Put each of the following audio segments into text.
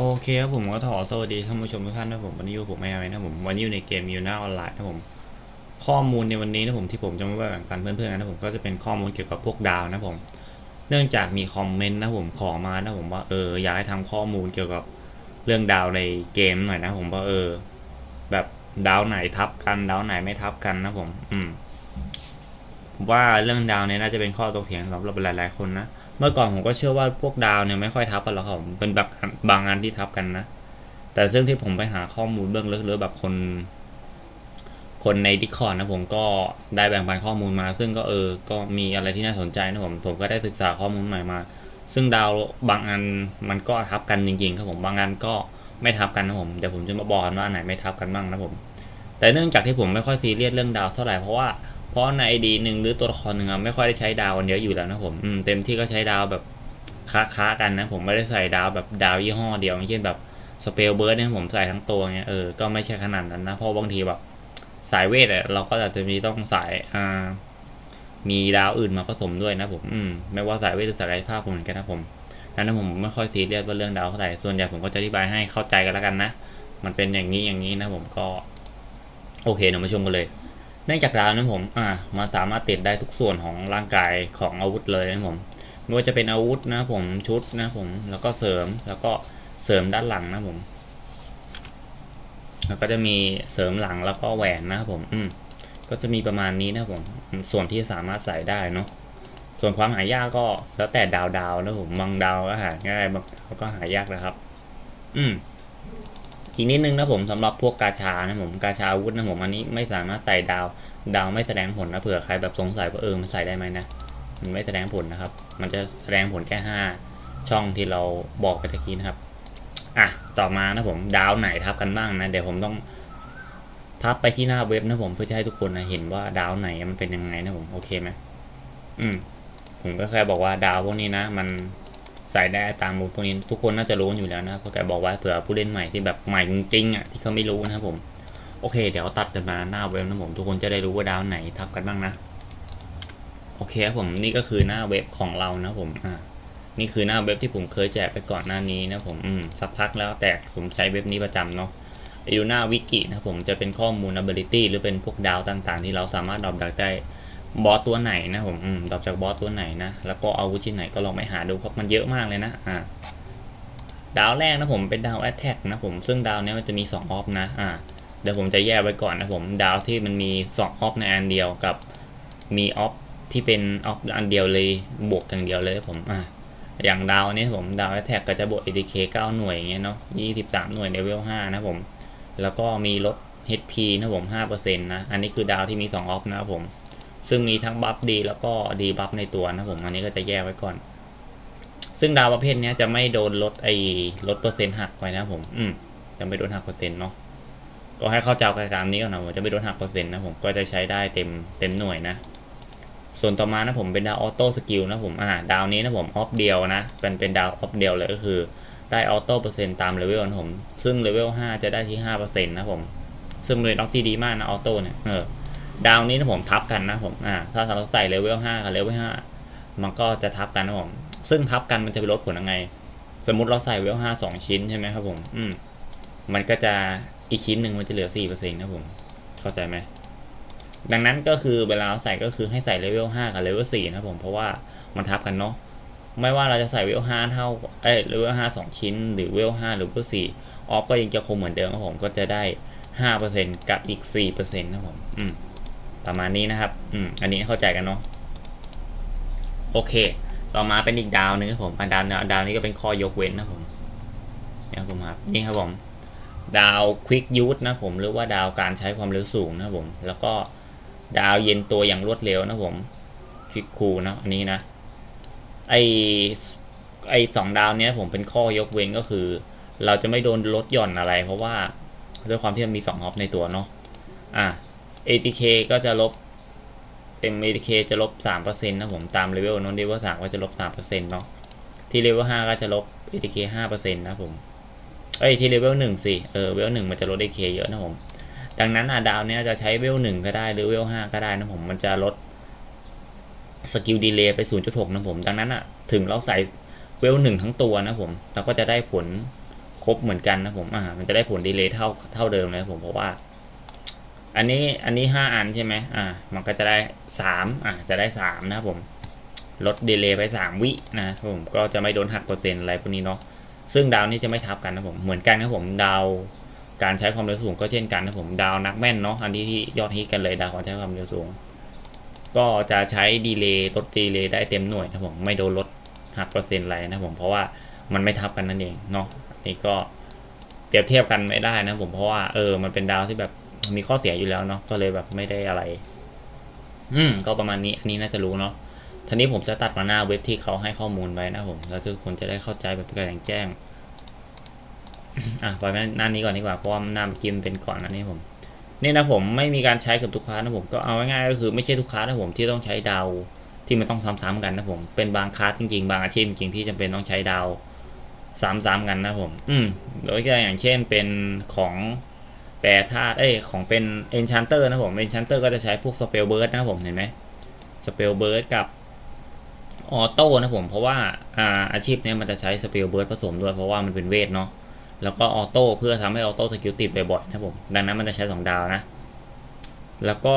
โอเคครับผมก็ขอสวัสดีท่านผู้ชมทุกท่านนะผมวันนี้อยู่ผมไม่เอาไนะผมวันนี้อยู่ในเกมยูน่าออนไลน์นะผมข้อมูลในวันนี้นะผมที่ผมจะมาแบ่งปันเพื่อนๆนะผมก็จะเป็นข้อมูลเกี่ยวกับพวกดาวนะผม เนื่องจากมีคอมเมนต์นะผมขอมานะผมว่าเอออยากให้ทำข้อมูลเกี่ยวกับเรื่องดาวในเกมหน่อยนะผมว่าเออ แบบดาวไหนทับกันดาวไหนไม่ทับกันนะผม อืมผมว่าเรื่องดาวเนี่ยน่าจะเป็นข้อตกเถียงสำหรับหลายๆคนนะ เมื่อก่อนผมก็เชื่อว่าพวกดาวเนี่ยไม่ค่อยทับกันหรอกครับผมเป็นแบบบางอันที่ทับกันนะ แต่ซึ่งที่ผมไปหาข้อมูลเบื้องลึกหรือแบบคน คนในดิคอนนะผมก็ได้แบ่งปันข้อมูลมา ซึ่งก็เออ ก็มีอะไรที่น่าสนใจนะผมผมก็ได้ศึกษาข้อมูลใหม่มา ซึ่งดาวบางอันมันก็ทับกันจริงๆครับผมบางอันก็ไม่ทับกันนะผมเดี๋ยวผมจะมาบอกกันว่าอันไหนไม่ทับกันบ้างนะผม แต่เนื่องจากที่ผมไม่ค่อยซีเรียสเรื่องดาวเท่าไหร่เพราะว่า เพราะในไอดีหนึ่งหรือตัวละครหนึ่งอะไม่ค่อยได้ใช้ดาวกันเยอะอยู่แล้วนะผมอืมเต็มที่ก็ใช้ดาวแบบค้าๆกันนะผมไม่ได้ใส่ดาวแบบดาวยี่ห้อเดียวอย่างเช่นแบบสเปลเบิร์ดเนี่ยผมใส่ทั้งตัวเงี้ยเออก็ไม่ใช่ขนาดนั้นนะเพราะบางทีแบบสายเวทอะเราก็อาจจะมีต้องสายอ่ามีดาวอื่นมาผสมด้วยนะผมอืมไม่ว่าสายเวทหรือสายกายภาพผมเหมือนกันนะผมนั้นผมไม่ค่อยซีเรียสว่าเรื่องดาวเท่าไหร่ส่วนใหญ่ผมก็จะอธิบายให้เข้าใจกันแล้วกันนะ มันเป็นอย่างนี้อย่างนี้นะผมก็ โอเคเดี๋ยวมาชมกันเลย เนื่องจากดาวนั้นผมอ่ามาสามารถติดได้ทุกส่วนของร่างกายของอาวุธเลยนะผมไม่ว่าจะเป็นอาวุธนะผมชุดนะผมแล้วก็เสริมแล้วก็เสริมด้านหลังนะผม แล้วก็จะมีเสริมหลังแล้วก็แหวนนะครับผมอืมก็จะมีประมาณนี้นะผมส่วนที่สามารถใส่ได้เนาะส่วนความหายากก็แล้วแต่ดาวดาวนะผมบางดาวก็หาง่ายบางดาวก็หายากนะครับ อืม อีกนิดนึงนะผมสำหรับพวกกาชานะผมกาชาอาวุธนะผมอันนี้ไม่สามารถใส่ดาว ดาวไม่แสดงผลนะเผื่อใครแบบสงสัยว่าเออมันใส่ได้ไหมนะมันไม่แสดงผลนะครับ มันจะแสดงผลแค่ห้าช่องที่เราบอกไปตะกี้นะครับ อะ ต่อมานะผมดาวไหนทับกันบ้างนะ เดี๋ยวผมต้องพับไปที่หน้าเว็บนะผมเพื่อจะให้ทุกคนนะเห็นว่าดาวไหนมันเป็นยังไงนะผมโอเคไหมอืมผมก็แค่บอกว่าดาวพวกนี้นะ มัน ใส่ได้ตามมูลพวกนี้ทุกคนน่าจะรู้อยู่แล้วนะเพราะแกบอกไว้เผื่อผู้เล่นใหม่ที่แบบใหม่จริงๆอะที่เขาไม่รู้นะครับผม โอเค เดี๋ยวตัดกันมาหน้าเว็บนะผมทุกคนจะได้รู้ว่าดาวไหนทับกันบ้างนะ โอเคครับผมนี่ก็คือหน้าเว็บของเรานะผมอ่านี่คือหน้าเว็บที่ผมเคยแจกไปก่อนหน้านี้นะผมอืมสักพักแล้วแต่ผมใช้เว็บนี้ประจำเนาะไปดูหน้าวิกินะผมจะเป็นข้อมูล ability หรือเป็นพวกดาวต่างๆ ที่เราสามารถดรอปดักได้ บอสตัวไหนนะผมอืมดรอปจากบอสตัวไหนนะ แล้วก็อาวุธชิ้นไหนก็ลองไปหาดูครับ มันเยอะมากเลยนะอ่าดาวแรกนะผมเป็นดาวแอตแทกนะผมซึ่งดาวนี้มันจะมี2ออฟนะอ่าเดี๋ยวผมจะแยกไว้ก่อนนะผมดาวที่มันมี2ออฟในอันเดียวกับมีออฟที่เป็นออฟอันเดียวเลยบวกอย่างเดียวเลยผมอ่าอย่างดาวนี้ผมดาวแอตแทกก็จะบวก ADK 9 หน่วยอย่างเงี้ยเนาะ23 หน่วยเลเวล5นะผม แล้วก็มีลด HP นะผม5%นะ อันนี้คือดาวที่มี2ออฟนะผม ซึ่งมีทั้งบัฟดีแล้วก็ดีบัฟในตัวนะผมอันนี้ก็จะแยกไว้ก่อน ซึ่งดาวประเภทนี้จะไม่โดนลดไอ้ลดเปอร์เซ็นต์หักไปนะผมอืมจะไม่โดนหักเปอร์เซ็นต์เนาะก็ให้เข้าใจกับการนี้ก่อนนะผมจะไม่โดนหักเปอร์เซ็นต์นะผมก็จะใช้ได้เต็มเต็มหน่วยนะส่วนต่อมานะผมเป็นดาวออโต้สกิลนะผมอ่าดาวนี้นะผมออฟเดียวนะเป็นเป็นดาวออฟเดียวเลยก็คือได้ออโต้เปอร์เซ็นต์ตามเลเวลนะผมซึ่งเลเวล5จะได้ที่5%นะผมซึ่งเป็นออฟที่ดีมากนะออโต้เนี่ยเออ ดาวนี้นะผมทับกันนะผมอ่าถ้าเราใส่เลเวล5กับเลเวล5มันก็จะทับกันนะผมซึ่งทับกันมันจะไปลดผลยังไง สมมติเราใส่เวลห้าสองชิ้นใช่ไหมครับผมอืมมันก็จะอีกชิ้นหนึ่งมันจะเหลือสี่เปอร์เซ็นต์นะผมเข้าใจไหมดังนั้นก็คือเวลาเราใส่ก็คือให้ใส่เลเวลห้ากับเลเวลสี่นะผมเพราะว่ามันทับกันเนาะไม่ว่าเราจะใส่เวลห้าเท่าเอ้ยเลเวลห้าสองชิ้น หรือเวลห้าหรือเวลสี่ออฟก็ยังจะคงเหมือนเดิมครับผมก็จะได้ห้าเปอร์เซ็นต์กับอีกสี่เปอร์เซ็นต์นะผมอืม ประมาณนี้นะครับ อืม อันนี้เข้าใจกันเนาะ โอเค ต่อมาเป็นอีกดาวหนึงครับผมอะดาวดาวนี้ก็เป็นข้อยกเว้นนะผมเนี่ยผมครับ นี่ครับผม ดาวควิกยู e นะผม หรือว่าดาวการใช้ความเร็วสูงนะผม แล้วก็ดาวเย็นตัวอย่างรวดเร็วนะผมควิกคูนะ อันนี้นะ ไอไอสองดาวเนี้ยผมเป็นข้อยกเว้นก็คือ เราจะไม่โดนลดหย่อนอะไร เพราะว่าด้วยความที่มันมี2องฮอฟในตัวเนาะ อะ ATK ก็จะลบ MATK จะลบ3%นะผมตามเลเวลโน้นเลเวล3ก็จะลบ3%เนาะที่เลเวล5ก็จะลบ ATK 5%นะผมเอ้ยที่เลเวล1สิเออเลเวล1มันจะลด ATK เยอะนะผมดังนั้นอะดาวเนี้ยจะใช้เวล1ก็ได้หรือเวล5ก็ได้นะผมมันจะลดสกิลดีเลย์ไป 0.6 นะผม ดังนั้นอะถึงเราใส่เวล1ทั้งตัวนะผมเราก็จะได้ผลคครบเหมือนกันนะผมอ่ามันจะได้ผลดีเลย์เท่าเท่าเดิมเลยนะผมเพราะว่า อันนี้อันนี้ห้าอันใช่ไหมอ่า มันก็จะได้สามอ่าจะได้สามนะครับผมลดดีเลย์ไปสามวินะครับผมก็จะไม่โดนหักเปอร์เซ็นต์อะไรพวกนี้เนาะซึ่งดาวนี้จะไม่ทับกันนะผมเหมือนกันนะผมดาวการใช้ความเร็วสูงก็เช่นกันนะผมดาวนักแม่นเนาะอันที่ที่ยอดฮิตกันเลยดาวการใช้ความเร็วสูง ก็จะใช้ดีเลย์ลดดีเลย์ได้เต็มหน่วยนะผมไม่โดนลดหักเปอร์เซ็นต์อะไรนะผมเพราะว่ามันไม่ทับกันนั่นเองเนาะอันนี่ก็เปรียบเทียบกันไม่ได้นะผมเพราะว่าเออมันเป็นดาวที่แบบ มีข้อเสียอยู่แล้วเนาะก็เลยแบบไม่ได้อะไร อืม ก็ประมาณนี้ อันนี้น่าจะรู้เนาะทีนี้ผมจะตัดมาหน้าเว็บที่เขาให้ข้อมูลไว้นะผมแล้วทุกคนจะได้เข้าใจแบบกระแงแจ้งอะไปหน้านี้ก่อนดีกว่าเพราะว่าหน้าเมื่อกี้มันเป็นก่อนอันนี้ผมนี่นะผมไม่มีการใช้กับทุกค้านะผมก็เอาง่ายๆก็คือไม่ใช่ทุกค้านะผมที่ต้องใช้ดาวที่มันต้องซ้ำๆกันนะผมเป็นบางค้าจริงๆ บางอาชีพจริงๆที่จำเป็นต้องใช้ดาวซ้ำๆกันนะผม อืมโดยอย่างเช่นเป็นของ แปรธาตุเอ้ยของเป็น enchanter นะผม enchanter ก็จะใช้พวก spell burst นะผมเห็นไหม spell burst กับออโต้นะผมเพราะว่าอาอาชีพนี้มันจะใช้สเปลเบิร์ดผสมด้วยเพราะว่ามันเป็นเวทเนาะแล้วก็ออโต้เพื่อทำให้ออโต้สกิลติดบ่อยๆนะผมดังนั้นมันจะใช้ 2 ดาวนะแล้วก็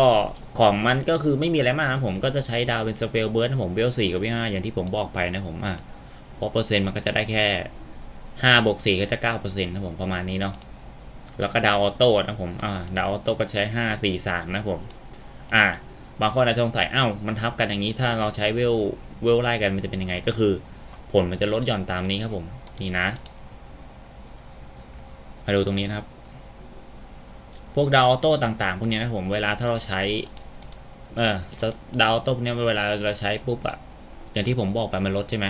ของมันก็คือไม่มีอะไรมากนะผมก็จะใช้ดาวเป็นสเปลเบิร์ดนะผมเวลสี่กับเวลห้าอย่างที่ผมบอกไปนะผมอะเพราะเปอร์เซ็นต์มันก็จะได้แค่ห้าบวกสี่ก็จะเก้าเปอร์เซ็นต์นะผมประมาณนี้เนาะ แล้วก็ดาวออโต้นะผมอ่าดาวออโต้ก็ใช้ห้าสี่สามนะผม อ่า บางคนอาจจะสงสัยอ้าวมันทับกันอย่างนี้ถ้าเราใช้เวลเวลไล่กันมันจะเป็นยังไงก็คือ ผลมันจะลดหย่อนตามนี้ครับผมนี่นะมาดูตรงนี้นะครับ พวกดาวออโต้ต่างๆพวกนี้นะผมเวลาถ้าเราใช้เออดาวออโต้พวกนี้เวลาเราใช้ปุ๊บอะอย่างที่ผมบอกไปมันลดใช่ไหม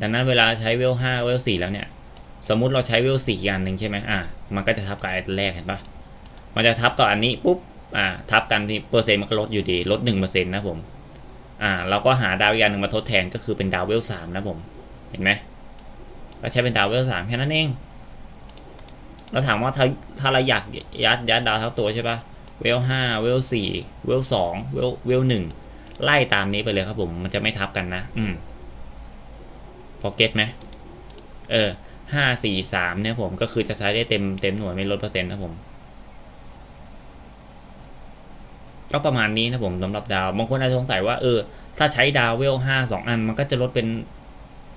ดังนั้นเวลาใช้เวลห้าเวลสี่แล้วเนี่ย สมมุติเราใช้เวลสี่อันหนึ่งใช่ไหมอะมันก็จะทับกับอันแรกเห็นปะมันจะทับกับอันนี้ปุ๊บอ่าทับกันที่เปอร์เซ็นต์มันก็ลดอยู่ดีลดหนึ่งเปอร์เซ็นต์นะผมอ่าเราก็หาดาวอีกอันหนึ่งมาทดแทนก็คือเป็นดาวเวลสามนะผมเห็นไหมก็ใช้เป็นดาวเวลสามแค่นั้นเองเราถามว่าถ้าถ้าเราอยากยัดยัดดาวทั้งตัวใช่ปะเวลห้าเวลสี่เวลสองเวลเวลหนึ่งไล่ตามนี้ไปเลยครับผมมันจะไม่ทับกันนะ อืมพอเก็ตไหมเออ ห้าสี่สามเนี่ยผมก็คือจะใช้ได้เต็มเต็มหน่วยไม่ลดเปอร์เซ็นต์นะผมก็ประมาณนี้นะผมสำหรับดาวบางคนอาจจะสงสัยว่าเออ ถ้าใช้ดาวเวลห้าสองอัน มันก็จะลดเป็น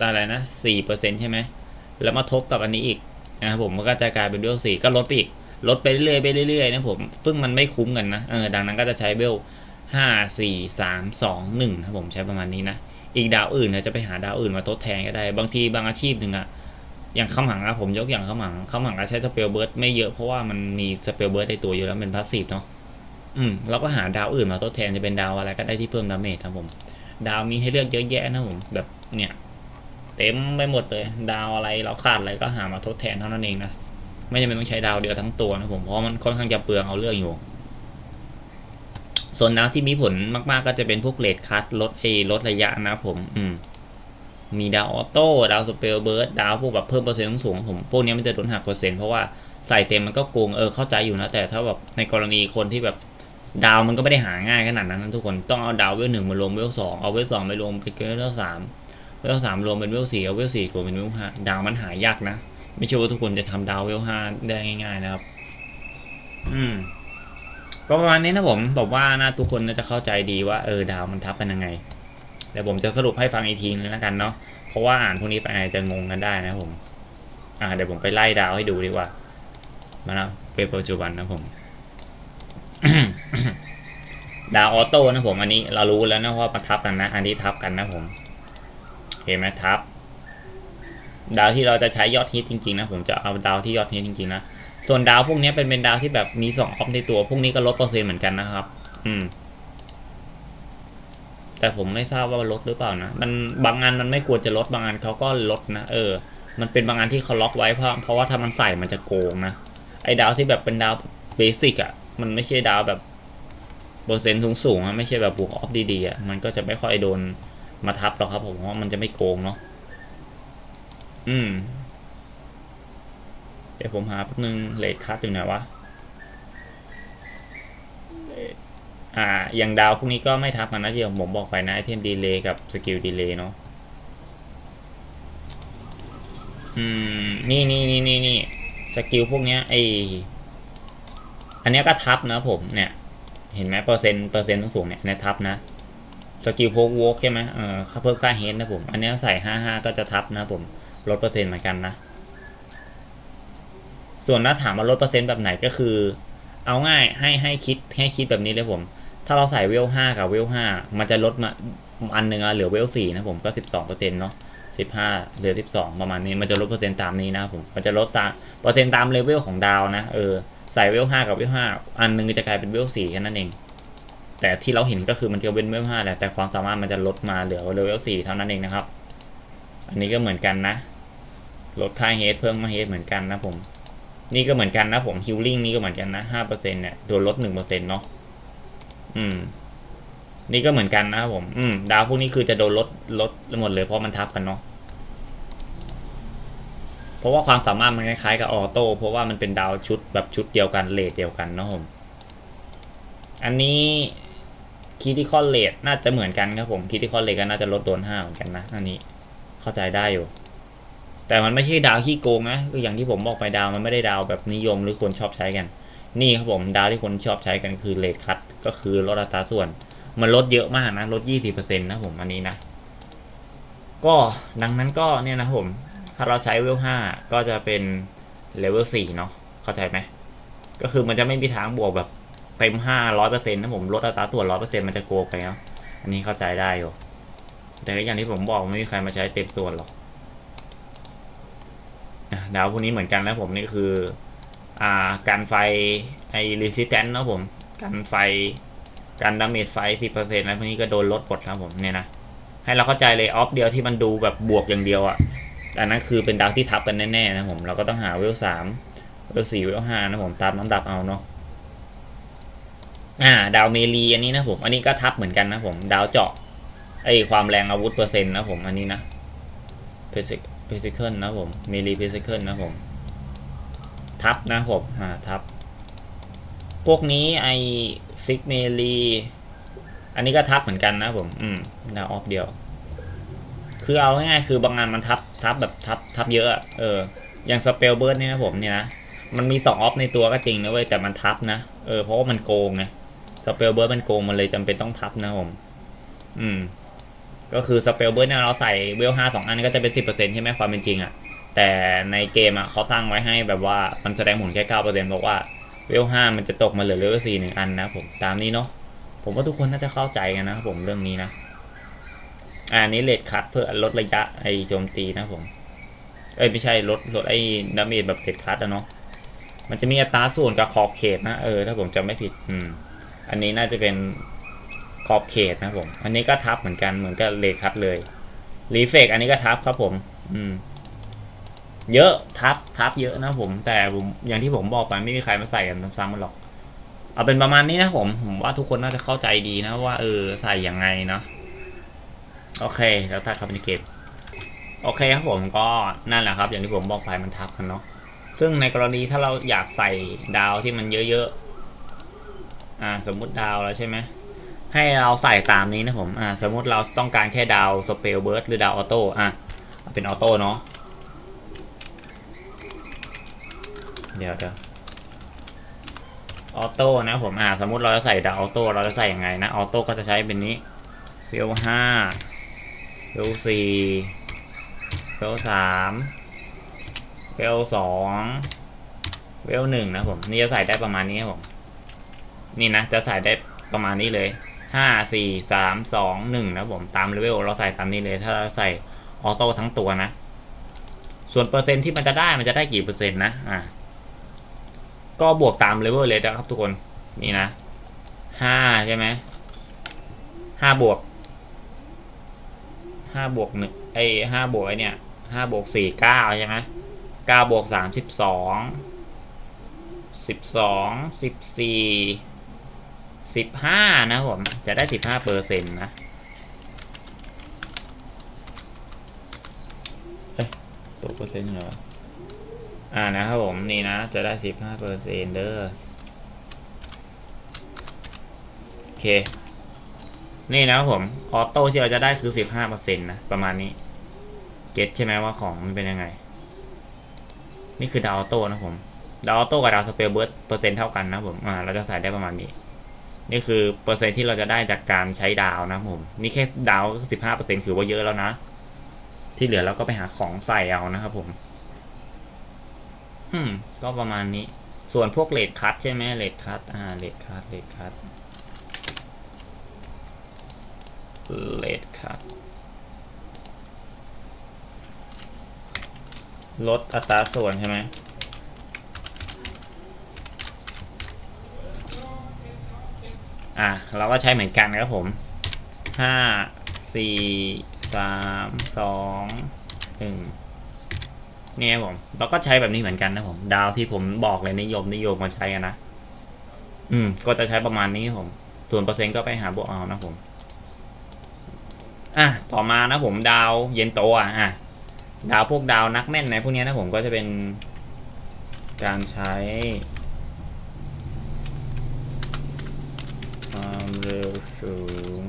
อะไรนะสี่เปอร์เซ็นต์ใช่ไหมแล้วมาทบกับอันนี้อีกนะครับผมมันก็จะกลายเป็นเวลสี่ก็ลดไปอีกลดไปเรื่อยไปเรื่อยนะผมซึ่งมันไม่คุ้มกันนะเออดังนั้นก็จะใช้เวลห้าสี่สามสองหนึ่งนะผมใช้ประมาณนี้นะอีกดาวอื่นนะจะไปหาดาวอื่นมาทดแทนก็ได้ บางทีบางอาชีพหนึ่งอะ อย่างข้ามหังนะผมยกอย่างข้ามหังข้ามหังก็ใช้สเปลเบิร์ดไม่เยอะเพราะว่ามันมีสเปลเบิร์ดในตัวอยู่แล้วเป็นพาสซีฟเนาะอืมเราก็หาดาวอื่นมาทดแทนจะเป็นดาวอะไรก็ได้ที่เพิ่มดาเมจครับผม ดาวมีให้เลือกเยอะแยะนะผมแบบเนี่ยเต็มไปหมดเลย ดาวอะไรเราขาดอะไรก็หามาทดแทนเท่านั้นเองนะไม่จำเป็นต้องใช้ดาวเดียวทั้งตัวนะผมเพราะมันค่อนข้างจะเปลืองเอาเรื่องอยู่ ส่วนดาวที่มีผลมาก ๆ ก็จะเป็นพวกเลดคัตลดเอลดระยะนะผม อืม มีดาวออโต้ดาวสเปลเบิร์ดดาวพวกแบบเพิ่มเปอร์เซ็นต์สูงผมพวกนี้มันจะโดนหักเปอร์เซ็นต์เพราะว่าใส่เต็มมันก็โกงเออเข้าใจอยู่นะ แต่ถ้าแบบในกรณีคนที่แบบดาวมันก็ไม่ได้หาง่ายขนาดนั้นนะทุกคนต้องเอาดาวเวลหนึ่งมารวมเวลสองเอาเวลสองไปรวมเป็นเวลสามเวลสามรวมเป็นเวลสี่เอาเวลสี่รวมเป็นเวลห้าดาวมันหายากนะ ไม่ใช่ว่าทุกคนจะทำดาวเวลห้าได้ง่าย ๆนะครับ อืมก็ประมาณนี้นะผมบอกว่านะทุกคนน่าจะเข้าใจดีว่าเออดาวมันทับกันยังไง เดี๋ยวผมจะสรุปให้ฟังอีกทีนึงแล้วกันเนาะเพราะว่าอ่านพวกนี้ไปอาจจะงงกันได้นะผมอ่าเดี๋ยวผมไปไล่ดาวให้ดูดีกว่า มานะเป็นปัจจุบันนะผม ดาวออโต้นะผม อันนี้เรารู้แล้วนะว่ามาทับกันนะ อันนี้ทับกันนะผมเห็นไหมทับ ดาวที่เราจะใช้ยอดฮิตจริงๆนะผมจะเอาดาวที่ยอดฮิตจริงๆนะส่วนดาวพวกนี้เป็นเป็นดาวที่แบบมีสองออฟในตัว พวกนี้ก็ลดเปอร์เซ็นต์เหมือนกันนะครับ อืม แต่ผมไม่ทราบว่าลดหรือเปล่านะมันบางงานมันไม่ควรจะลดบางงานเขาก็ลดนะเออ มันเป็นบางงานที่เขาล็อกไว้เพราะเพราะว่าถ้ามันใส่มันจะโกงนะไอ้ดาวที่แบบเป็นดาวเบสิกอะมันไม่ใช่ดาวแบบเปอร์เซ็นต์สูงสูงๆอะไม่ใช่แบบบวกออฟดีๆอะมันก็จะไม่ค่อยโดนมาทับหรอกครับผมเพราะว่ามันจะไม่โกงเนาะอืมเดี๋ยวผมหาแป๊บนึงเลทคัทอยู่ไหนวะ อ่าอย่างดาวพวกนี้ก็ไม่ทับกันนะที่ผมบอกไปนะไอเทมดีเลย์กับสกิลดีเลย์เนาะอืมนี่นี่นี่นี่นี่สกิลพวกเนี้ยไออันเนี้ยก็ทับนะผมเนี่ยเห็นไหมเปอร์เซ็นต์เปอร์เซ็นต์สูงเนี่ยเนี่ยทับนะสกิลโพกวกใช่ไหมเออเพิ่มค่าเฮดนะผม อันเนี้ยใส่ห้าห้าก็จะทับนะผมลดเปอร์เซ็นต์เหมือนกันนะ ส่วนถ้าถามว่าลดเปอร์เซ็นต์แบบไหนก็คือ เอาง่ายให้ให้คิดให้คิดแบบนี้เลยผม ถ้าเราใส่เวลห้ากับเวลห้ามันจะลดมาอันหนึ่งอะเหลือเวลสี่นะผมก็สิบสองเปอร์เซ็นต์เนาะสิบห้าเหลือสิบสองประมาณนี้มันจะลดเปอร์เซ็นต์ตามนี้นะผมมันจะลดตามเปอร์เซ็นต์ตามเลเวลของดาวนะเออใส่เวลห้ากับเวลห้าอันหนึ่งจะกลายเป็นเวลสี่แค่นั้นเองแต่ที่เราเห็นก็คือมันจะเป็นเวลห้าแหละแต่ความสามารถมันจะลดมาเหลือเลเวลสี่เท่านั้นเองนะครับ อันนี้ก็เหมือนกันนะลดค่าเฮดเพิ่มมาเฮดเหมือนกันนะผม นี่ก็เหมือนกันนะผมฮิลลิ่งนี่ก็เหมือนกันนะห้าเปอร์เซ็นต์เนี่ยโดนลดหนึ่งเปอร์เซ็นเนาะ อืม นี่ก็เหมือนกันนะครับผม อืม ดาวพวกนี้คือจะโดนลดลดหมดเลยเพราะมันทับกันเนาะเพราะว่าความสามารถมันคล้ายๆกับออโต้เพราะว่ามันเป็นดาวชุดแบบชุดเดียวกันเลทเดียวกันเนาะผม อันนี้คิติคอลเลทน่าจะเหมือนกันครับผมคิติคอลเลทก็น่าจะลดโดนห้าเหมือนกันนะอันนี้เข้าใจได้อยู่ แต่มันไม่ใช่ดาวขี้โกงนะคืออย่างที่ผมบอกไปดาวมันไม่ได้ดาวแบบนิยมหรือคนชอบใช้กัน นี่ครับผมดาวที่คนชอบใช้กันคือเลทคัต ก็คือลดอัตราส่วน มันลดเยอะมากนะ ลด 20%นะผมอันนี้นะ ก็ดังนั้นก็เนี่ยนะผม ถ้าเราใช้เวล5ก็จะเป็นเลเวล4เนาะเข้าใจไหม ก็คือมันจะไม่มีทางบวกแบบเต็ม5 100%นะผมลดอัตราส่วน 100%มันจะโกงไปเนาะอันนี้เข้าใจได้อยู่ แต่ก็อย่างที่ผมบอกไม่มีใครมาใช้เต็มส่วนหรอกดาวพวกนี้เหมือนกันนะผมนี่คือ อ่าการไฟไอ resistance นะผม การไฟการดาเมจไฟ10%แล้วพวกนี้ก็โดนลดหมดครับผมเนี่ยนะให้เราเข้าใจเลยออฟเดียวที่มันดูแบบบวกอย่างเดียวอะอันนั้นคือเป็นดาวที่ทับกันแน่ๆนะผมเราก็ต้องหาเวลสามเวลสี่เวลห้านะผมตามลำดับเอาเนาะอ่าดาวเมลีอันนี้นะผม อันนี้ก็ทับเหมือนกันนะผมดาวเจาะไอความแรงอาวุธเปอร์เซ็นต์นะผมอันนี้นะเพซิเพซิเคิลนะผมเมลีเพซิเคิลนะผม ทับนะผมอ่าทับ พวกนี้ไอฟิกเมลีอันนี้ก็ทับเหมือนกันนะผม อืมดาวออฟเดียว คือเอาง่ายๆคือบางงานมันทับทับแบบทับทับเยอะ เออ อย่างสเปลเบิร์ดนี่นะผมเนี่ยนะ มันมีสองออฟในตัวก็จริงนะเว้ย แต่มันทับนะ เออ เพราะว่ามันโกงไง สเปลเบิร์ดมันโกงมันเลยจำเป็นต้องทับนะผม อืม ก็คือสเปลเบิร์ดเนี่ยเราใส่เวลห้าสองอันก็จะเป็นสิบเปอร์เซ็นต์ใช่ไหมความเป็นจริงอะแต่ในเกมอะเขาตั้งไว้ให้แบบว่ามันแสดงผลแค่เก้าเปอร์เซ็นต์เพราะว่า เวลห้ามันจะตกมาเหลือเลเวลสี่หนึ่งอันนะผมตามนี้เนาะผมว่าทุกคนน่าจะเข้าใจกันนะครับผมเรื่องนี้นะอันนี้เลดคัตเพื่อลดระยะไอโจมตีนะผมเอ้ยไม่ใช่ลดลดไอ้ดาเมจแบบเลดคัตอะเนาะมันจะมีอัตราส่วนกับขอบเขตนะเออถ้าผมจำไม่ผิดอืมอันนี้น่าจะเป็นขอบเขตนะผม อันนี้ก็ทับเหมือนกันเหมือนกับเลดคัตเลยรีเฟกอันนี้ก็ทับครับผม อืม เยอะทับทับเยอะนะผม แต่ผมอย่างที่ผมบอกไปไม่มีใครมาใส่กันซ้ำๆมันหรอก เอาเป็นประมาณนี้นะผมผมว่าทุกคนน่าจะเข้าใจดีนะว่าเออใส่ยังไงเนาะโอเค แล้วถ้าคอมมิวนิเคตโอเคครับผมก็นั่นแหละครับ อย่างที่ผมบอกไปมันทับกันเนาะซึ่งในกรณีถ้าเราอยากใส่ดาวที่มันเยอะๆอ่าสมมุติดาวแล้วใช่ไหมให้เราใส่ตามนี้นะผมอ่าสมมุติเราต้องการแค่ดาวสเปลเบิร์ดหรือดาวออโต้อะเอาเป็นออโต้เนาะ เดี๋ยวเดี๋ยวออโต้นะผมอ่าสมมุติเราจะใส่ดาวออโต้เราจะใส่ยังไงนะออโต้ก็จะใช้เป็นนี้เวลห้าเวลสี่เวลสามเวลสองเวลหนึ่งนะผมนี่จะใส่ได้ประมาณนี้ครับผมนี่นะจะใส่ได้ประมาณนี้เลยห้าสี่สามสองหนึ่งนะผมตามเลเวลเราใส่ตามนี้เลย ถ้าเราใส่ออโต้ทั้งตัวนะ ส่วนเปอร์เซ็นต์ที่มันจะได้มันจะได้กี่เปอร์เซ็นต์นะอ่า ก็บวกตามเลเวลเลยนะครับทุกคนนี่นะห้าใช่ไหมห้าบวกห้าบวกหนึ่งไอห้าบวกไอเนี่ยห้าบวกสี่เก้าใช่ไหมเก้าบวกสามสิบสองสิบสองสิบสี่สิบห้านะผม จะได้สิบห้าเปอร์เซ็นต์นะเอ้ยตัวเปอร์เซ็นต์เหรอ อ่านะครับผมนี่นะจะได้สิบห้าเปอร์เซ็นเด้อโอเค นี่นะครับผมออโต้ที่เราจะได้คือสิบห้าเปอร์เซ็นต์นะประมาณนี้เก็ตใช่ไหมว่าของมันเป็นยังไง นี่คือดาวออโต้นะผมดาวออโต้กับดาวสเปลเบิร์ดเปอร์เซ็นต์เท่ากันนะผมอ่าเราจะใส่ได้ประมาณนี้ นี่คือเปอร์เซ็นต์ที่เราจะได้จากการใช้ดาวนะผม นี่แค่ดาวก็สิบห้าเปอร์เซ็นต์ถือว่าเยอะแล้วนะ ที่เหลือเราก็ไปหาของใส่เอานะครับผม อืม ก็ประมาณนี้ ส่วนพวกเลดคัตใช่ไหมเลดคัตอ่าเลดคัตเลดคัตเลดคัตลดอัตราส่วนใช่ไหมอะ เราก็ใช้เหมือนกันครับผมห้าสี่สามสองหนึ่ง เนี่ยผมเราก็ใช้แบบนี้เหมือนกันนะผม ดาวที่ผมบอกเลยนิยมนิยมมาใช้กันนะ อืม ก็จะใช้ประมาณนี้ผม ส่วนเปอร์เซ็นต์ก็ไปหาบวกเอานะผม อะ ต่อมานะผมดาวเย็นโตอะอะ ดาวพวกดาวนักแม่นในพวกเนี้ยนะผมก็จะเป็นการใช้ความเร็วสูง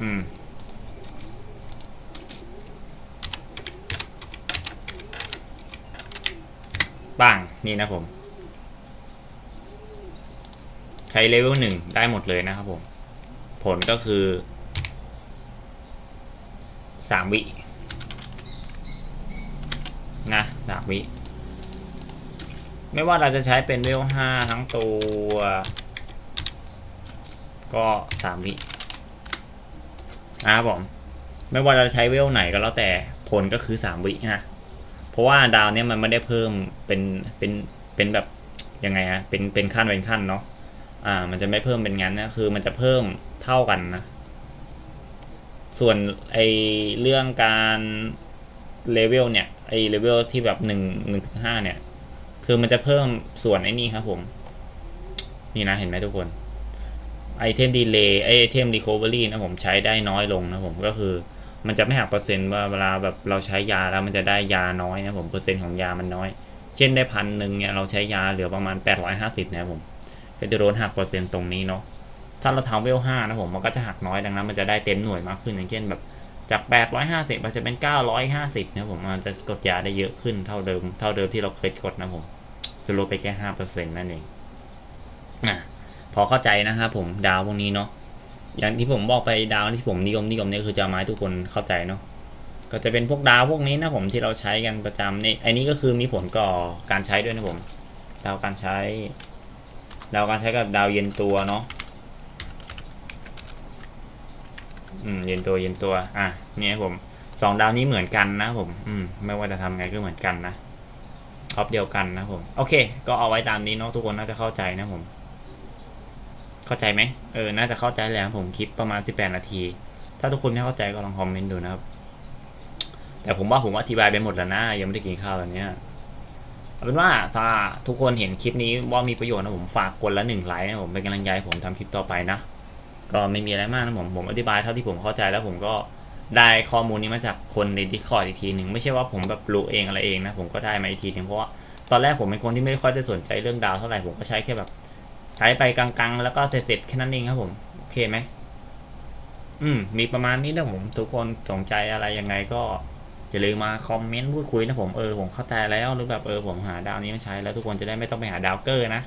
อืม บ้าง นี่นะผม ใช้เลเวลหนึ่งได้หมดเลยนะครับผม ผลก็คือสามวินะสามวิ ไม่ว่าเราจะใช้เป็นเวลห้าทั้งตัว ก็สามวินะครับผม ไม่ว่าเราจะใช้เวลไหนก็แล้วแต่ผลก็คือสามวินะ ราะว่าดาวเนี้ยมันไม่ได้เพิ่มเป็นเป็นเป็นแบบยังไงฮะเป็นเป็นขั้นเป็นขั้นเนาะอ่า มันจะไม่เพิ่มเป็นงั้นนะคือมันจะเพิ่มเท่ากันนะส่วนไอเรื่องการเลเวลเนี่ยไอเลเวลที่แบบหนึ่งหนึ่งถึงห้าเนี่ย คือมันจะเพิ่มส่วนไอนี่ครับผม นี่นะเห็นไหมทุกคนไอเทมดีเลย์ไอเทมรีคอเวอรี่นะผมใช้ได้น้อยลงนะผมก็คือ มันจะไม่หักเปอร์เซ็นต์ว่าเวลาแบบเราใช้ยาแล้วมันจะได้ยาน้อยนะผมเปอร์เซ็นต์ของยามันน้อย เช่นได้พันหนึ่งเนี่ยเราใช้ยาเหลือประมาณ 850นะผมก็จะโดนหักเปอร์เซ็นต์ตรงนี้เนาะถ้าเราทำเวลห้านะผมมันก็จะหักน้อยดังนั้น มันจะได้เต็มหน่วยมากขึ้นอย่างเช่นแบบจาก 850มันจะเป็น 950นะผมมันจะกดยาได้เยอะขึ้นเท่าเดิม เท่าเดิมที่เราเคยกดนะผม จะลดไปแค่ห้าเปอร์เซ็นต์นั่นเองอะพอเข้าใจนะครับผมดาวพวกนี้เนาะ อย่างที่ผมบอกไปดาวที่ผมนิยมนิยมเนี่ยคือจะเอามาให้ทุกคนเข้าใจเนาะก็จะเป็นพวกดาวพวกนี้นะผมที่เราใช้กันประจำนี่ไอ้นี้ก็คือมีผลก่อการใช้ด้วยนะผม ดาวการใช้ ดาวการใช้กับดาวเย็นตัวเนาะอืมเย็นตัวเย็นตัว อะเนี่ยผมสองดาวนี้เหมือนกันนะผม อืมไม่ว่าจะทำไงก็เหมือนกันนะท็อปเดียวกันนะผม โอเค ก็เอาไว้ตามนี้เนาะทุกคนน่าจะเข้าใจนะผม เข้าใจไหมเออ น่าจะเข้าใจแล้วผมคลิปประมาณ 18 นาที ถ้าทุกคนไม่เข้าใจก็ลองคอมเมนต์ดูนะครับ แต่ผมว่าผมอธิบายไปหมดแล้วนะยังไม่ได้กินข้าวตอนเนี้ยเอาเป็นว่าถ้าทุกคนเห็นคลิปนี้ว่ามีประโยชน์นะผมฝากกดละหนึ่งไลค์นะผมเป็นกำลังใจผมทำคลิปต่อไปนะ ก็ไม่มีอะไรมากนะผมผมอธิบายเท่าที่ผมเข้าใจแล้วผมก็ได้ข้อมูลนี้มาจากคนใน Discord อีกทีหนึ่งไม่ใช่ว่าผมแบบรู้เองอะไรเองนะผมก็ได้มาอีกทีหนึ่งเพราะว่าตอนแรกผมเป็นคนที่ไม่ค่อยได้สนใจเรื่องดาวเท่าไหร่ผมก็ใช้แค่แบบ ใช้ไปกลางๆ แล้วก็เสร็จๆแค่นั้นเองครับผม โอเคไหมอืม มีประมาณนี้นะผม ทุกคนสนใจอะไรยังไงก็อย่าลืมมาคอมเมนต์พูดคุยนะผมเออผมเข้าใจแล้วหรือแบบเออผมหาดาวนี้มาใช้แล้วทุกคนจะได้ไม่ต้องไปหาดาวเกอร์นะ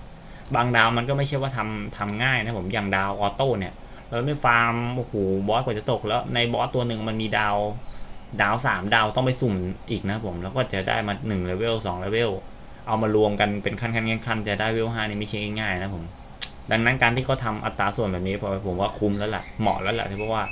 บางดาวมันก็ไม่ใช่ว่าทำทำง่ายนะผมอย่างดาวออโต้เนี่ยเราไม่ฟาร์มโอ้โหบอสกว่าจะตกแล้วในบอสตัวหนึ่งมันมีดาวดาวสามดาวต้องไปสุ่มอีกนะผมแล้วก็จะได้มาหนึ่งเลเวลสองเลเวลเอามารวมกันเป็นขั้นขั้นขั้นจะได้เลเวลห้านี่ไม่ใช่ง่ายๆนะผม ดังนั้นการที่เขาทำอัตราส่วนแบบนี้ผมว่าคุ้มแล้วแหละเหมาะแล้วแหละเพราะว่า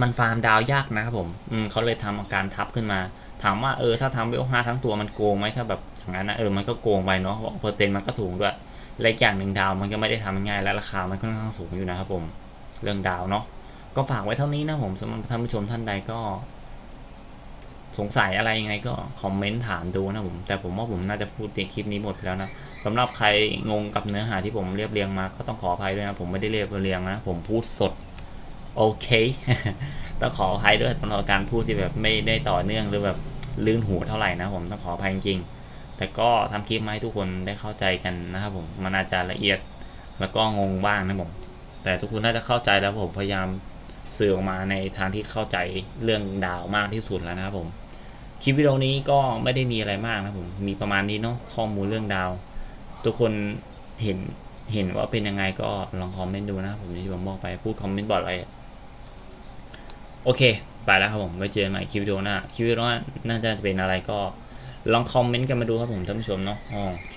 มันฟาร์มดาวยากนะครับผมอืมเขาเลยทำอาการทับขึ้นมา ถามว่าเออถ้าทำเวลห้าทั้งตัวมันโกงไหมถ้าแบบอย่างนั้นนะเออมันก็โกงไปเนาะเปอร์เซ็นต์มันก็สูงด้วยและอีกอย่างหนึ่งดาวมันก็ไม่ได้ทำง่ายและราคามันค่อนข้างสูงอยู่นะครับผมเรื่องดาวเนาะก็ฝากไว้เท่านี้นะผมสำหรับท่านผู้ชมท่านใดก็ สงสัยอะไรยังไงก็คอมเมนต์ถามดูนะผม แต่ผมว่าผมน่าจะพูดในคลิปนี้หมดแล้วนะ สำหรับใครงงกับเนื้อหาที่ผมเรียบเรียงมา ก็ต้องขออภัยด้วยนะ ผมไม่ได้เรียบเรียงนะ ผมพูดสด โอเค ต้องขออภัยด้วยสำหรับการพูดที่แบบไม่ได้ต่อเนื่องหรือแบบลื่นหูเท่าไหร่นะ ผมต้องขออภัยจริงๆ แต่ก็ทำคลิปมาให้ทุกคนได้เข้าใจกันนะครับผม มันอาจจะละเอียดแล้วก็งงบ้างนะผม แต่ทุกคนน่าจะเข้าใจแล้วผมพยายามสื่อออกมาในทางที่เข้าใจเรื่องดาวมากที่สุดแล้วนะครับผม คลิปวิดีโอนี้ก็ไม่ได้มีอะไรมากนะผม มีประมาณนี้เนาะข้อมูลเรื่องดาว ทุกคนเห็นเห็นว่าเป็นยังไงก็ลองคอมเมนต์ดูนะผมที่ผมบอกไปพูดคอมเมนต์บอร์ดอะไรโอเค ไปแล้วครับผมไว้เจอกันใหม่คลิปวิดีโอหน้าคลิปวิดีโอหน้าน่าจะเป็นอะไรก็ลองคอมเมนต์กันมาดูครับผมท่านผู้ชมเนาะโอเค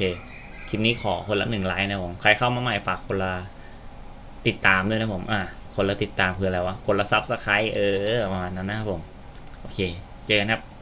คลิปนี้ขอคนละหนึ่งไลค์นะผมใครเข้ามาใหม่ฝากคนละติดตามด้วยนะผมอะคนละติดตามคืออะไรวะคนละซับสไครต์เออประมาณนั้นนะครับผม โอเค เจอกันครับ